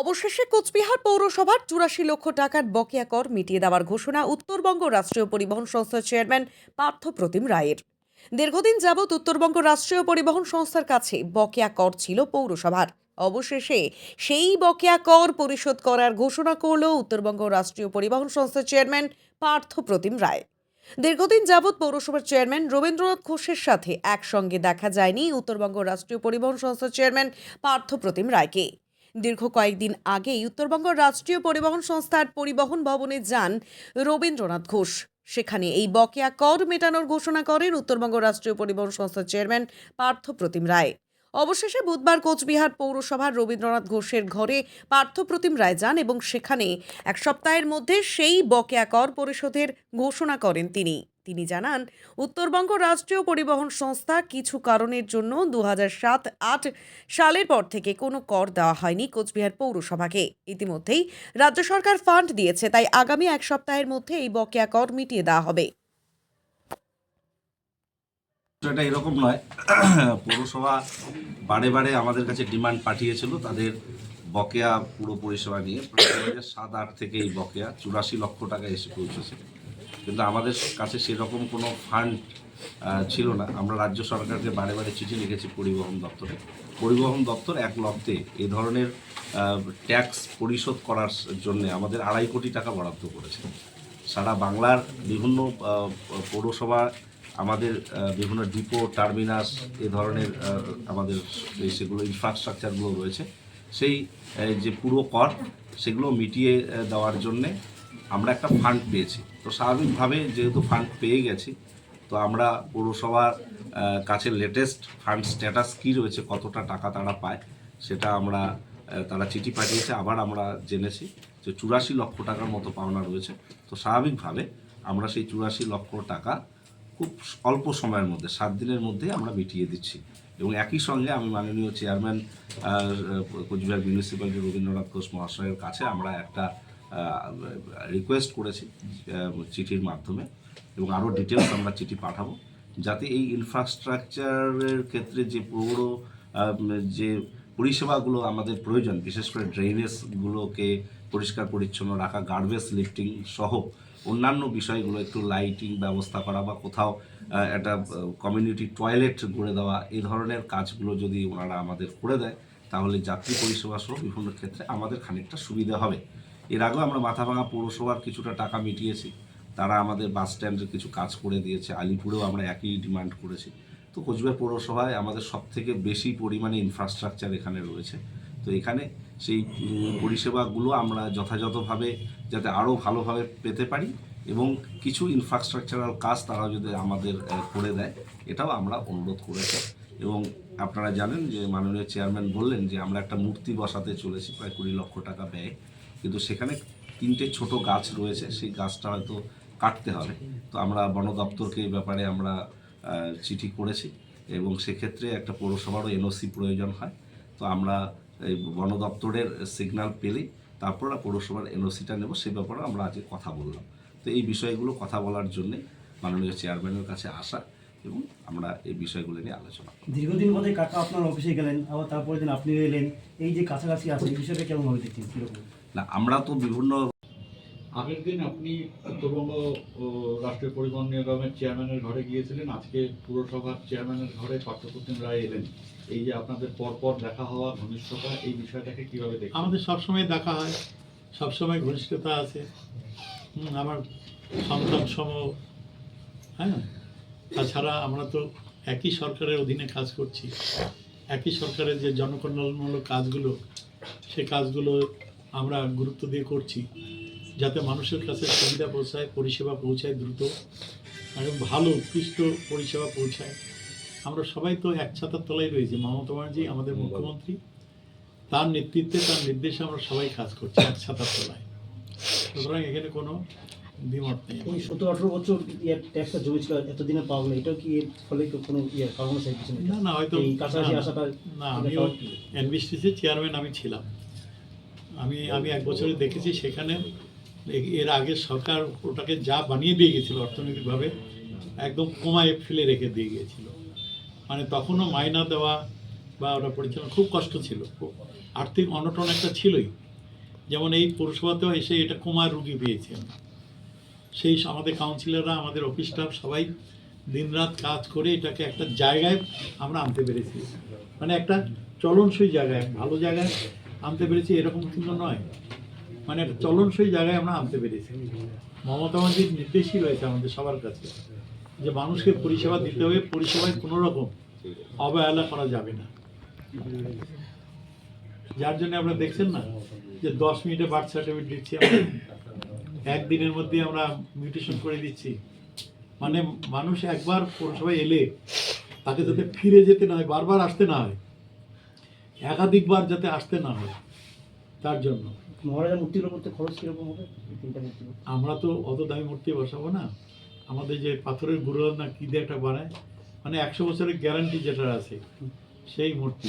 অবশেষে কোচবিহার পৌরসভার চুরাশি লক্ষ টাকার বকেয়া কর মিটিয়ে দেওয়ার ঘোষণা উত্তরবঙ্গ রাষ্ট্রীয় পরিবহন সংস্থার চেয়ারম্যান পার্থ প্রতিম রায়ের। দীর্ঘদিন যাবৎ উত্তরবঙ্গ রাষ্ট্রীয় পরিবহন সংস্থার কাছে বকেয়া কর ছিল পৌরসভার। অবশেষে সেই বকেয়া কর পরিশোধ করার ঘোষণা করল উত্তরবঙ্গ রাষ্ট্রীয় পরিবহন সংস্থার চেয়ারম্যান পার্থ প্রতিম রায়। দীর্ঘদিন যাবৎ পৌরসভার চেয়ারম্যান রবীন্দ্রনাথ ঘোষের সাথে একসঙ্গে দেখা যায়নি উত্তরবঙ্গ রাষ্ট্রীয় পরিবহন সংস্থার চেয়ারম্যান পার্থ প্রতিম রায়কে। দীর্ঘ কয়েকদিন আগেই উত্তরবঙ্গ রাষ্ট্রীয় পরিবহন সংস্থার পরিবহন ভবনে যান রবীন্দ্রনাথ ঘোষ। সেখানে এই বকেয়া কর মেটানোর ঘোষণা করেন উত্তরবঙ্গ রাষ্ট্রীয় পরিবহন সংস্থার চেয়ারম্যান পার্থ প্রতিম রায়। অবশেষে বুধবার কোচবিহার পৌরসভার রবীন্দ্রনাথ ঘোষের ঘরে পার্থ প্রতিম রায় যান এবং সেখানে এক সপ্তাহের মধ্যে সেই বকেয়া কর পরিশোধের ঘোষণা করেন তিনি। তিনি জানান, উত্তরবঙ্গ রাষ্ট্রীয় পরিবহন সংস্থা কিছু কারণের জন্য দু সাত আট সালের পর থেকে কোনো কর দেওয়া হয়নি কোচবিহার পৌরসভাকে। ইতিমধ্যেই রাজ্য সরকার ফান্ড দিয়েছে, তাই আগামী এক সপ্তাহের মধ্যে এই বকেয়া কর মিটিয়ে দেওয়া হবে। এটা এরকম নয়। পৌরসভা বারে বারে আমাদের কাছে ডিমান্ড পাঠিয়েছিল তাদের বকেয়া পুরো পরিষেবা নিয়ে। সাত আট থেকে এই বকেয়া চুরাশি লক্ষ টাকা এসে পৌঁছেছে। কিন্তু আমাদের কাছে সেরকম কোনো ফান্ড ছিল না। আমরা রাজ্য সরকারকে বারে বারে চিঠি লিখেছি পরিবহন দপ্তরে। পরিবহন দপ্তর এক লব্ধে এই ধরনের ট্যাক্স পরিশোধ করার জন্য আমাদের আড়াই কোটি টাকা বরাদ্দ করেছে। সারা বাংলার বিভিন্ন পৌরসভা, আমাদের বিভিন্ন ডিপো, টার্মিনাস, এ ধরনের আমাদের সেগুলো ইনফ্রাস্ট্রাকচারগুলো রয়েছে, সেই যে পুরো কর, সেগুলো মিটিয়ে দেওয়ার জন্যে আমরা একটা ফান্ড পেয়েছি। তো স্বাভাবিকভাবে যেহেতু ফান্ড পেয়ে গেছি, তো আমরা পৌরসভার কাছে লেটেস্ট ফান্ড স্ট্যাটাস কী রয়েছে, কতটা টাকা তারা পায়, সেটা আমরা তারা চিঠি পাঠিয়েছে, আবার আমরা জেনেছি যে চুরাশি লক্ষ টাকার মতো পাওনা রয়েছে। তো স্বাভাবিকভাবে আমরা সেই চুরাশি লক্ষ টাকা খুব অল্প সময়ের মধ্যে, সাত দিনের মধ্যে আমরা মিটিয়ে দিচ্ছি। এবং একই সঙ্গে আমি মাননীয় চেয়ারম্যান কোচবিহার মিউনিসিপ্যালিটি রবীন্দ্রনাথ ঘোষ মহাশয়ের কাছে আমরা একটা রিকোয়েস্ট করেছি চিঠির মাধ্যমে এবং আরও ডিটেলস আমরা চিঠি পাঠাবো, যাতে এই ইনফ্রাস্ট্রাকচারের ক্ষেত্রে যে পৌর যে পরিষেবাগুলো আমাদের প্রয়োজন, বিশেষ করে ড্রেনেজগুলোকে পরিষ্কার পরিচ্ছন্ন রাখা গার্বেজ লিফটিং সহ অন্যান্য বিষয়গুলো, একটু লাইটিং ব্যবস্থা করা বা কোথাও একটা কমিউনিটি টয়লেট গড়ে দেওয়া, এই ধরনের কাজগুলো যদি ওনারা আমাদের করে দেয়, তাহলে যাত্রী পরিষেবা সহ বিভিন্ন ক্ষেত্রে আমাদের খানিকটা সুবিধা হবে। এর আগেও আমরা মাথাভাঙা পৌরসভার কিছুটা টাকা মিটিয়েছি। তারা আমাদের বাস স্ট্যান্ডের কিছু কাজ করে দিয়েছে। আলিপুরেও আমরা একই ডিমান্ড করেছি। তো কোচবিহার পৌরসভায় আমাদের সব থেকে বেশি পরিমাণে ইনফ্রাস্ট্রাকচার এখানে রয়েছে। তো এখানে সেই পরিষেবাগুলো আমরা যথাযথভাবে যাতে আরও ভালোভাবে পেতে পারি এবং কিছু ইনফ্রাস্ট্রাকচারাল কাজ তারা যদি আমাদের করে দেয়, এটাও আমরা অনুরোধ করেছি। এবং আপনারা জানেন যে মাননীয় চেয়ারম্যান বললেন যে আমরা একটা মূর্তি বসাতে চলেছি, প্রায় কুড়ি লক্ষ টাকা ব্যয়। কিন্তু সেখানে তিনটে ছোট গাছ রয়েছে, সেই গাছটা হয়তো কাটতে হবে। তো আমরা বন দপ্তরকে এই ব্যাপারে আমরা চিঠি করেছি এবং সেক্ষেত্রে একটা পৌরসভারও এনওসি প্রয়োজন হয়। তো আমরা এই বন দপ্তরের সিগন্যাল পেলেই তারপর পৌরসভার এনওসিটা নেব, সে ব্যাপারে আমরা আজকে কথা বললাম। তো এই বিষয়গুলো কথা বলার জন্যে মাননীয় চেয়ারম্যানের কাছে আসা এবং আমরা এই বিষয়গুলো নিয়ে আলোচনা। দীর্ঘদিন পরে কাকা আপনার অফিসে গেলেন, আবার তারপরে দিন আপনি এলেন। এই যে কাছাকাছি আছে, এই বিষয়টা কেমন ভাবে দেখছেন? কীরকম? না আমরা তো বিভিন্ন আগের দিন আপনি উত্তরবঙ্গ রাষ্ট্রীয় পরিবহন নিগমের চেয়ারম্যানের ঘরে গিয়েছিলেন। আজকে পুরসভার চেয়ারম্যানের ঘরে পার্থপ্রতিম রায় এলেন। এই যে আপনাদের পরপর দেখা হওয়া ঘনিষ্ঠতা এই বিষয়টাকে কীভাবে দেখেন আমাদের সবসময় দেখা হয়। সবসময় ঘনিষ্ঠতা আছে। আমার সন্তান সম হ্যাঁ তাছাড়া আমরা তো একই সরকারের অধীনে কাজ করছি। একই সরকারের যে জনকল্যাণমূলক কাজগুলো সে কাজগুলো আমরা গুরুত্ব দিয়ে করছি যাতে মানুষের কাছে সুবিধা পৌঁছায় পরিষেবা পৌঁছায় দ্রুত এবং ভালো উৎকৃষ্ট পরিষেবা পৌঁছায়। আমরা সবাই তো এক ছাতার তলায় রয়েছি। মমতা ব্যানার্জি আমাদের মুখ্যমন্ত্রী। তার নেতৃত্বে তার নির্দেশে আমরা সবাই কাজ করছি এক ছাতার তলায়। সুতরাং এখানে কোনো দ্বিমত নেই। এই সতেরো আঠারো বছর ট্যাক্সটা জমেছিল এতদিনে পাওয়া গেলো এটাও কি এর ফলে কোনো ইয়ে কারণ না না হয়তো কাছাকাছি না, না এনবিসিসির চেয়ারম্যান আমি ছিলাম। আমি আমি এক বছরে দেখেছি সেখানে এর আগে সরকার ওটাকে যা বানিয়ে দিয়ে গেছিল অর্থনৈতিকভাবে, একদম কমায় ফেলে রেখে দিয়ে গিয়েছিল। মানে তখনও মাইনা দেওয়া বা ওটা পরিচালনা খুব কষ্ট ছিল। আর্থিক অনটন একটা ছিলই। যেমন এই পৌরসভাতেও এসে এটা কোমার রুগী পেয়েছি। সেই আমাদের কাউন্সিলররা আমাদের অফিস স্টাফ সবাই দিনরাত কাজ করে এটাকে একটা জায়গায় আমরা আনতে পেরেছি। মানে একটা চলনসই জায়গায়, ভালো জায়গায় আনতে পেরেছি এরকম কিন্তু নয়। মানে একটা চলনসই জায়গায় আমরা আনতে পেরেছি। মমতা ব্যানার্জির নির্দেশই রয়েছে আমাদের সবার কাছে, যে মানুষকে পরিষেবা দিতে হবে, পরিষেবায় কোনো রকম অবহেলা করা যাবে না। যার জন্য আমরা দেখছেন না যে দশ মিনিটে বার্থ সার্টিফিকেট দিচ্ছি একদিনের মধ্যে আমরা মিউটেশন করে দিচ্ছি। মানে মানুষ একবার পৌরসভায় এলে তাকে যাতে ফিরে যেতে না হয়, বারবার আসতে না হয় একাধিকবার যাতে আসতে না হয় তার জন্য। মহারাজা মূর্তিগুলো করতে খরচ কীরকম হবে? তিনটা মূর্তি আমরা তো অত দামি মূর্তি বসাবো না। আমাদের যে পাথরের গুঁড়ো না কি দিয়ে একটা বানায় মানে একশো বছরের গ্যারান্টি যেটা আছে সেই মূর্তি।